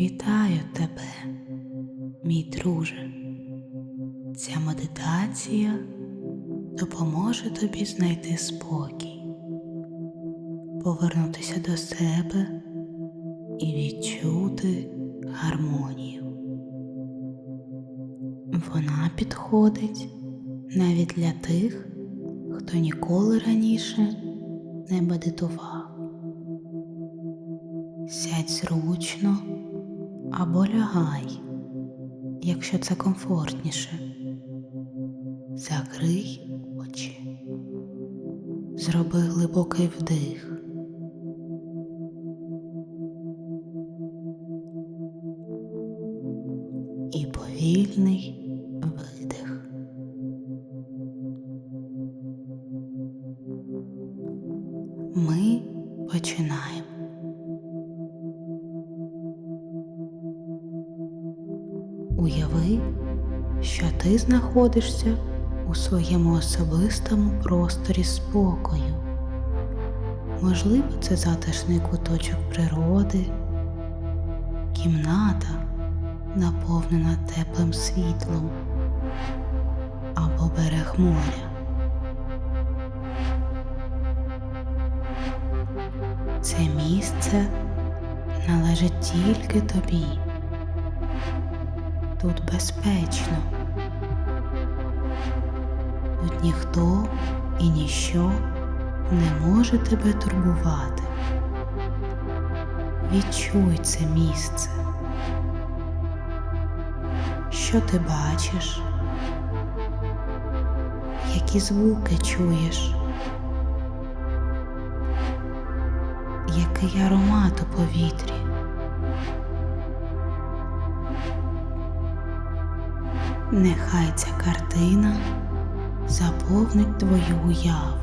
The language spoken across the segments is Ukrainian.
Вітаю тебе, мій друже. Ця медитація допоможе тобі знайти спокій, повернутися до себе і відчути гармонію. Вона підходить навіть для тих, хто ніколи раніше не медитував. Сядь зручно або лягай, якщо це комфортніше. Закрий очі, зроби глибокий вдих. І повільний знаходишся у своєму особистому просторі спокою. Можливо, це затишний куточок природи, кімната, наповнена теплим світлом або берег моря. Це місце належить тільки тобі. Тут безпечно. Тут ніхто і ніщо не може тебе турбувати. Відчуй це місце. Що ти бачиш? Які звуки чуєш? Який аромат у повітрі? Нехай ця картина заповнить твою уяву.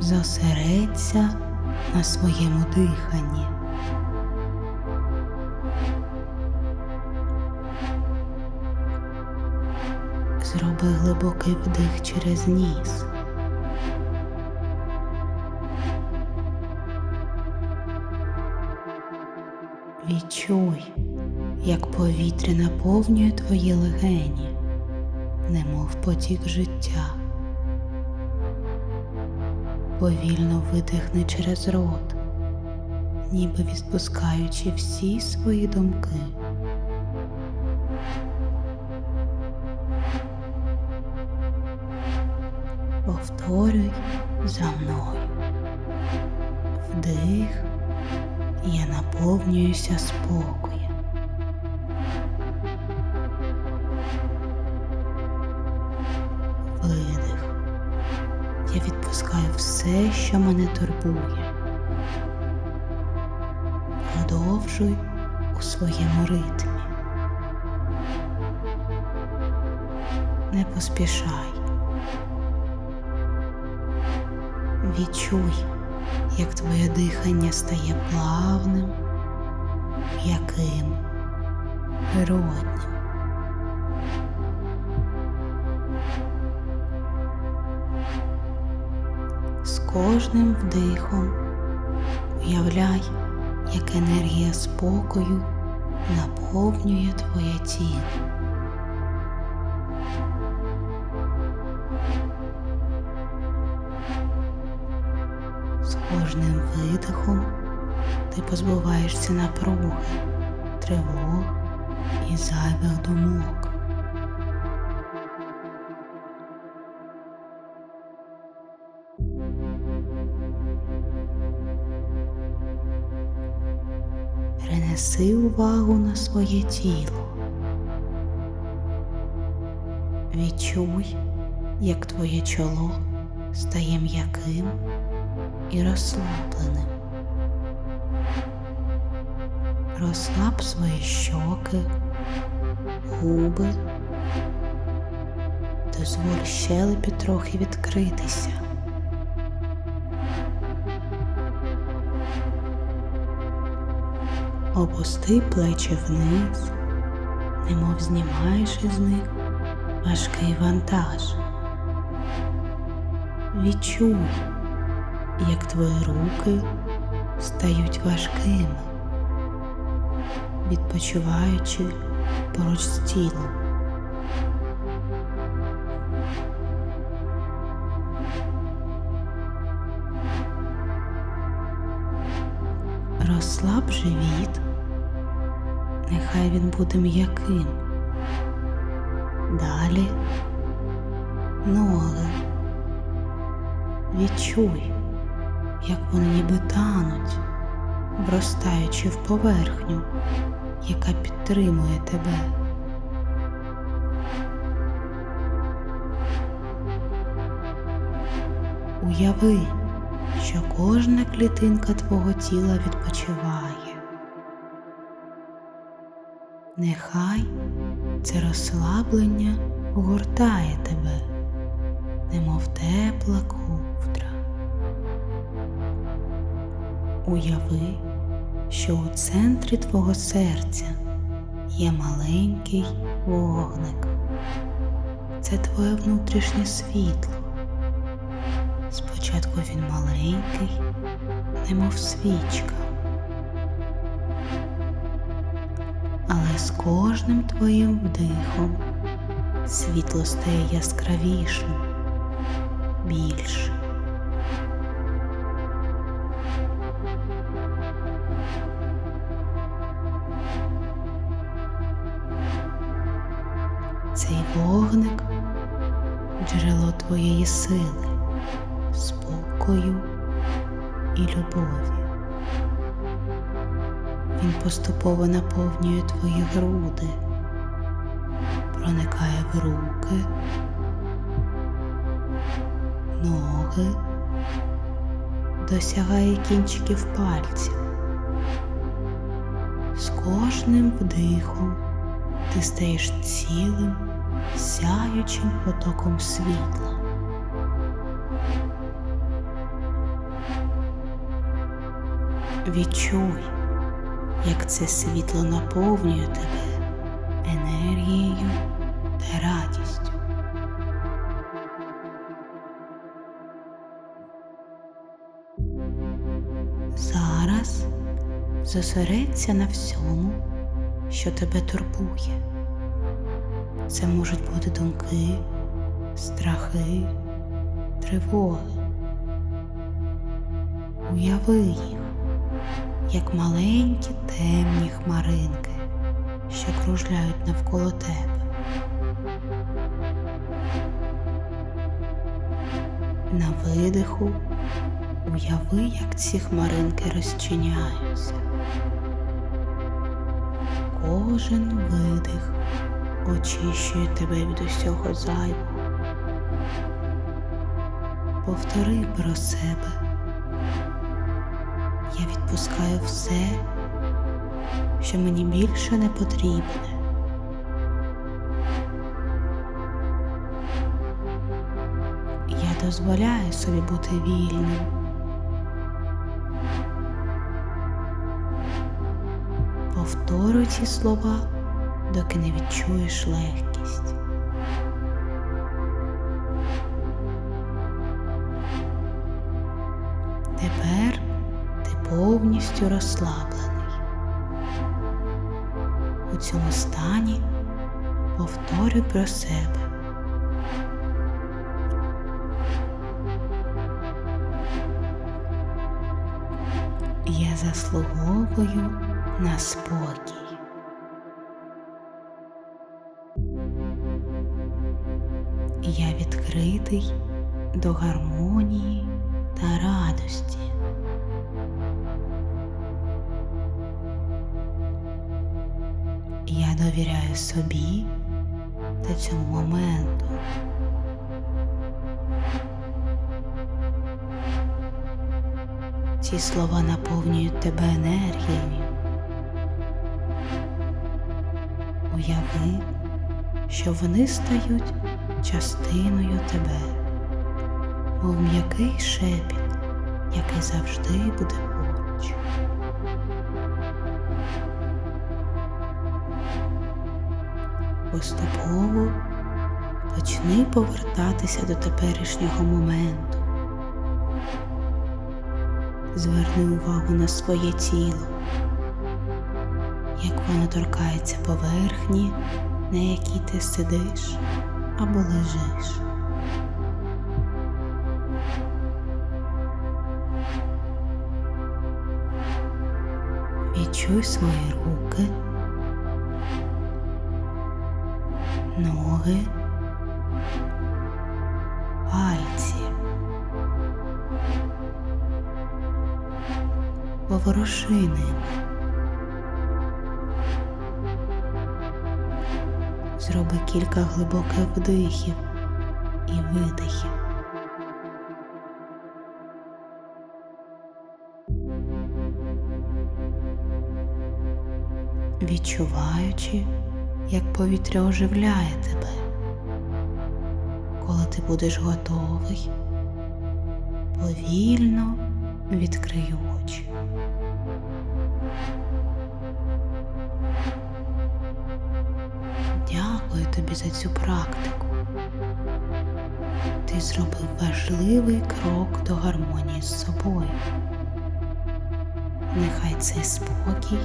Зосередься на своєму диханні. Зроби глибокий вдих через ніс. Відчуй, як повітря наповнює твої легені, немов потік життя. Повільно видихни через рот, ніби відпускаючи всі свої думки. Повторюй за мною. Вдих я наповнююся спокоєм. Видих. Я відпускаю все, що мене турбує. Продовжуй у своєму ритмі. Не поспішай. Відчуй як твоє дихання стає плавним, м'яким, природним. З кожним вдихом уявляй, як енергія спокою наповнює твоє тіло. Кожним видихом ти позбуваєшся напруги, тривог і зайвих думок. Перенеси увагу на своє тіло. Відчуй, як твоє чоло стає м'яким і розслабленим. Розслаб свої щоки, губи, дозволь щелепі трохи відкритися. Опусти плечі вниз, немов знімаєш із них важкий вантаж. Відчуй, як твої руки стають важкими, відпочиваючи поруч з тілом. Розслаб живіт, нехай він буде м'яким. Далі ноги. Відчуй, як вони ніби тануть, вростаючи в поверхню, яка підтримує тебе. Уяви, що кожна клітинка твого тіла відпочиває. Нехай це розслаблення огортає тебе, немов тепла ковдра. Уяви, що у центрі твого серця є маленький вогник. Це твоє внутрішнє світло. Спочатку він маленький, немов свічка. Але з кожним твоїм вдихом світло стає яскравішим, більшим. Вогник джерело твоєї сили, спокою і любові. Він поступово наповнює твої груди, проникає в руки, ноги, досягає кінчиків пальців. З кожним вдихом ти стаєш цілим, сяючим потоком світла. Відчуй, як це світло наповнює тебе енергією та радістю. Зараз зосередься на всьому, що тебе турбує. Це можуть бути думки, страхи, тривоги. Уяви їх як маленькі темні хмаринки, що кружляють навколо тебе. На видиху уяви, як ці хмаринки розчиняються. Кожен видих очищує тебе від усього зайвого. Повтори про себе. Я відпускаю все, що мені більше не потрібне. Я дозволяю собі бути вільним. Повторюй ці слова, доки не відчуєш легкість. Тепер ти повністю розслаблений. У цьому стані повторюй про себе. Я заслуговую на спокій. Відкритий до гармонії та радості. Я довіряю собі та цьому моменту. Ці слова наповнюють тебе енергією. Уяви, що вони стають частиною тебе, мов м'який шепіт, який завжди буде поруч. Поступово Почни повертатися до теперішнього моменту. Зверни увагу на своє тіло, як воно торкається поверхні, на якій ти сидиш або лежиш. Відчуй свої руки, ноги, пальці. Поворуши ними. Зроби кілька глибоких вдихів і видихів. Відчуваючи, як повітря оживляє тебе. Коли ти будеш готовий, повільно відкрий тобі за цю практику. Ти зробив важливий крок до гармонії з собою. Нехай цей спокій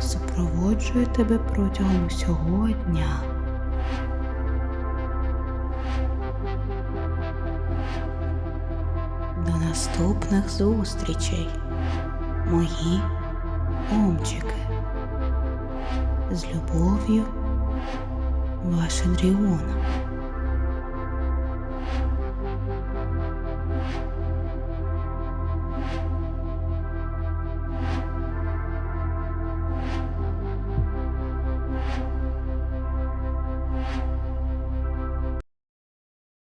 супроводжує тебе протягом всього дня. До наступних зустрічей, мої омчики. З любов'ю, ваша Дріона.